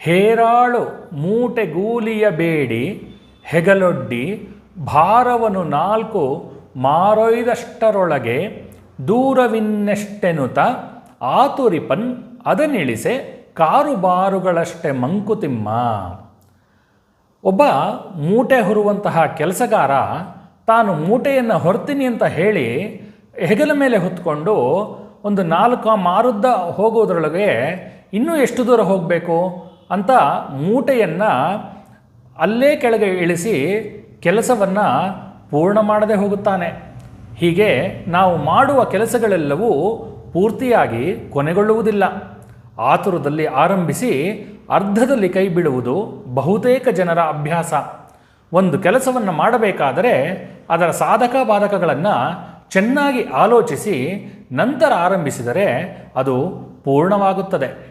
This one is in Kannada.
ಹೇರಾಳು ಮೂಟೆಗೂಲಿಯ ಬೇಡಿ, ಹೆಗಲೊಡ್ಡಿ, ಭಾರವನು ನಾಲ್ಕು, ಮಾರೊಯ್ದಷ್ಟರೊಳಗೆ ದೂರವಿನ್ನೆಷ್ಟೆನುತ, ಆತುರಿಪನ್ ಅದನಿಳಿಸೆ ಕಾರುಬಾರುಗಳಷ್ಟೆ ಮಂಕುತಿಮ್ಮ. ಒಬ್ಬ ಮೂಟೆ ಹೊರುವಂತಹ ಕೆಲಸಗಾರ ತಾನು ಮೂಟೆಯನ್ನು ಹೊರ್ತೀನಿ ಅಂತ ಹೇಳಿ ಹೆಗಲ ಮೇಲೆ ಹೊತ್ಕೊಂಡು ಒಂದು ನಾಲ್ಕು ಮಾರುದ್ದ ಹೋಗೋದ್ರೊಳಗೆ ಇನ್ನೂ ಎಷ್ಟು ದೂರ ಹೋಗಬೇಕು? ಅಂತ ಮೂಟೆಯನ್ನು ಅಲ್ಲೇ ಕೆಳಗೆ ಇಳಿಸಿ ಕೆಲಸವನ್ನು ಪೂರ್ಣ ಮಾಡದೆ ಹೋಗುತ್ತಾನೆ. ಹೀಗೆ ನಾವು ಮಾಡುವ ಕೆಲಸಗಳೆಲ್ಲವೂ ಪೂರ್ತಿಯಾಗಿ ಕೊನೆಗೊಳ್ಳುವುದಿಲ್ಲ. ಆತುರದಲ್ಲಿ ಆರಂಭಿಸಿ ಅರ್ಧದಲ್ಲಿ ಕೈ ಬಿಡುವುದು ಬಹುತೇಕ ಜನರ ಅಭ್ಯಾಸ. ಒಂದು ಕೆಲಸವನ್ನು ಮಾಡಬೇಕಾದರೆ ಅದರ ಸಾಧಕ ಬಾಧಕಗಳನ್ನು ಚೆನ್ನಾಗಿ ಆಲೋಚಿಸಿ ನಂತರ ಆರಂಭಿಸಿದರೆ ಅದು ಪೂರ್ಣವಾಗುತ್ತದೆ.